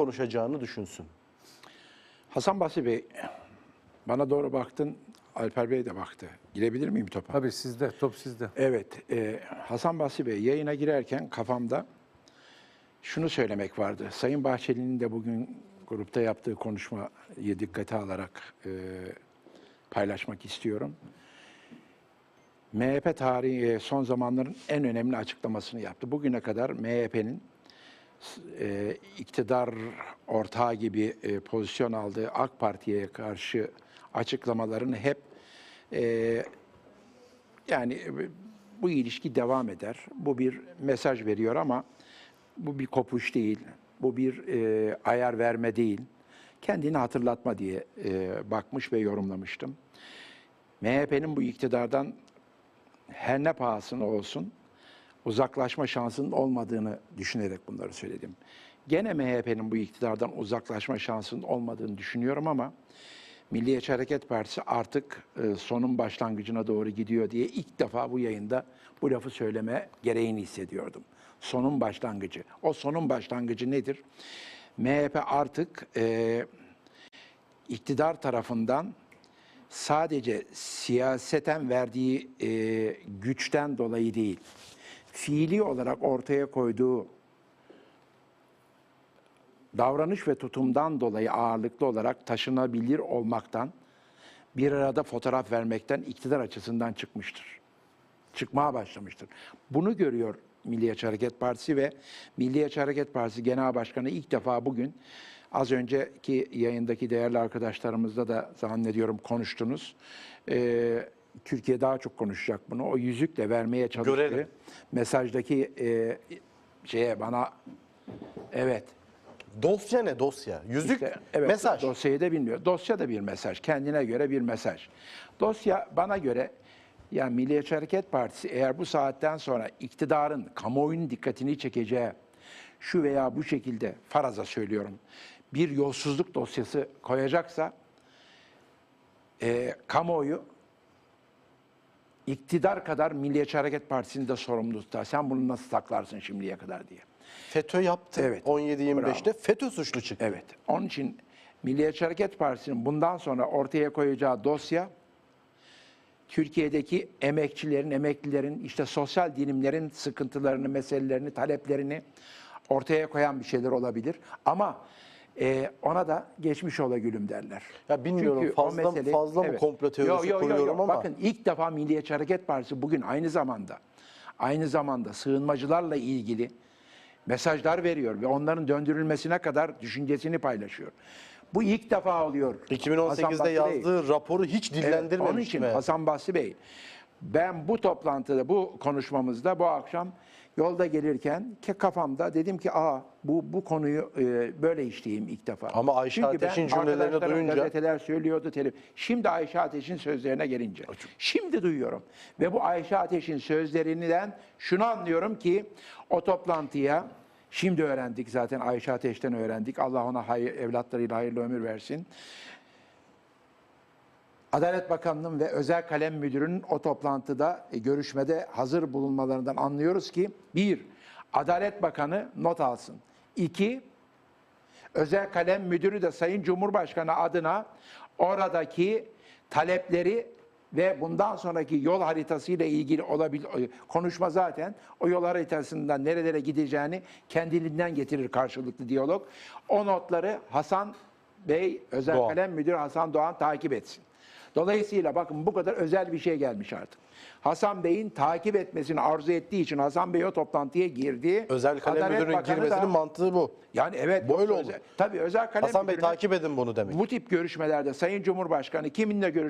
konuşacağını düşünsün. Hasan Basri Bey, bana doğru baktın, Alper Bey de baktı. Girebilir miyim topa? Tabii sizde, top sizde. Evet, e, Hasan Basri Bey yayına girerken kafamda şunu söylemek vardı. Sayın Bahçeli'nin de bugün grupta yaptığı konuşmayı dikkate alarak e, paylaşmak istiyorum. MHP tarihi e, son zamanların en önemli açıklamasını yaptı. Bugüne kadar MHP'nin e, iktidar ortağı gibi e, pozisyon aldığı AK Parti'ye karşı açıklamalarını hep e, yani e, bu ilişki devam eder. Bu bir mesaj veriyor ama bu bir kopuş değil. Bu bir e, ayar verme değil. Kendini hatırlatma diye e, bakmış ve yorumlamıştım. MHP'nin bu iktidardan her ne pahasına olsun uzaklaşma şansının olmadığını düşünerek bunları söyledim. Gene MHP'nin bu iktidardan uzaklaşma şansının olmadığını düşünüyorum ama Milliyetçi Hareket Partisi artık e, sonun başlangıcına doğru gidiyor diye ilk defa bu yayında bu lafı söyleme gereğini hissediyordum. Sonun başlangıcı. O sonun başlangıcı nedir? MHP artık e, iktidar tarafından sadece siyaseten verdiği e, güçten dolayı değil, fiili olarak ortaya koyduğu davranış ve tutumdan dolayı ağırlıklı olarak taşınabilir olmaktan, bir arada fotoğraf vermekten iktidar açısından çıkmıştır. Çıkmaya başlamıştır. Bunu görüyor Milliyetçi Hareket Partisi ve Milliyetçi Hareket Partisi Genel Başkanı ilk defa bugün az önceki yayındaki değerli arkadaşlarımızla da zannediyorum konuştunuz. Ee, Türkiye daha çok konuşacak bunu. O yüzükle vermeye çalıştığı Görelim. mesajdaki e, şeye bana evet Dosya ne dosya? Yüzük işte, evet, mesaj. Dosyayı da bilmiyor. Dosya da bir mesaj. Kendine göre bir mesaj. Dosya bana göre yani Milliyetçi Hareket Partisi eğer bu saatten sonra iktidarın kamuoyunun dikkatini çekeceği şu veya bu şekilde faraza söylüyorum bir yolsuzluk dosyası koyacaksa e, kamuoyu iktidar kadar Milliyetçi Hareket Partisi'ni de sorumlu tutar. Sen bunu nasıl saklarsın şimdiye kadar diye. FETÖ yaptı. Evet. 17-25'te FETÖ suçlu çıktı. Evet. Onun için Milliyetçi Hareket Partisi'nin bundan sonra ortaya koyacağı dosya Türkiye'deki emekçilerin, emeklilerin, işte sosyal dilimlerin sıkıntılarını, meselelerini, taleplerini ortaya koyan bir şeyler olabilir. Ama e, ona da geçmiş ola gülüm derler. Ya bilmiyorum, o fazla- fazla mı komplo teorisi kuruyorum ama- Bakın ilk defa Milliyetçi Hareket Partisi bugün aynı zamanda aynı zamanda sığınmacılarla ilgili mesajlar veriyor ve onların döndürülmesine kadar düşüncesini paylaşıyor. Bu ilk defa oluyor. Hasan 2018'de Basri Bey. yazdığı raporu hiç Evet, dillendirmemiş onun için mi? Hasan Basri Bey, ben bu toplantıda, bu konuşmamızda bu akşam yolda gelirken ki kafamda dedim ki aa bu bu konuyu e, böyle işleyeyim ilk defa. Ama Ayşe Çünkü Ateş'in cümlelerini duyunca- gazeteler söylüyordu. Tele... Şimdi Ayşe Ateş'in sözlerine gelince. Şimdi duyuyorum. Ve bu Ayşe Ateş'in sözlerinden şunu anlıyorum ki o toplantıya şimdi öğrendik zaten Ayşe Ateş'ten öğrendik. Allah ona hayır, evlatlarıyla hayırlı ömür versin. Adalet Bakanlığı'nın ve Özel Kalem Müdürü'nün o toplantıda e, görüşmede hazır bulunmalarından anlıyoruz ki bir, Adalet Bakanı not alsın. İki, Özel Kalem Müdürü de Sayın Cumhurbaşkanı adına oradaki talepleri ve bundan sonraki yol haritasıyla ilgili olabil konuşma zaten o yol haritasından nerelere gideceğini kendiliğinden getirir karşılıklı diyalog. O notları Hasan Bey, Özel Doğan. Kalem Müdürü Hasan Doğan takip etsin. Dolayısıyla bakın bu kadar özel bir şey gelmiş artık. Hasan Bey'in takip etmesini arzu ettiği için Hasan Bey o toplantıya girdi. Özel kalem Adalet müdürünün Bakanı girmesinin da- mantığı bu. yani evet. Böyle olur. özel- Tabii özel kalem Hasan Bey takip edin bunu demek. bu tip görüşmelerde Sayın Cumhurbaşkanı kiminle görüş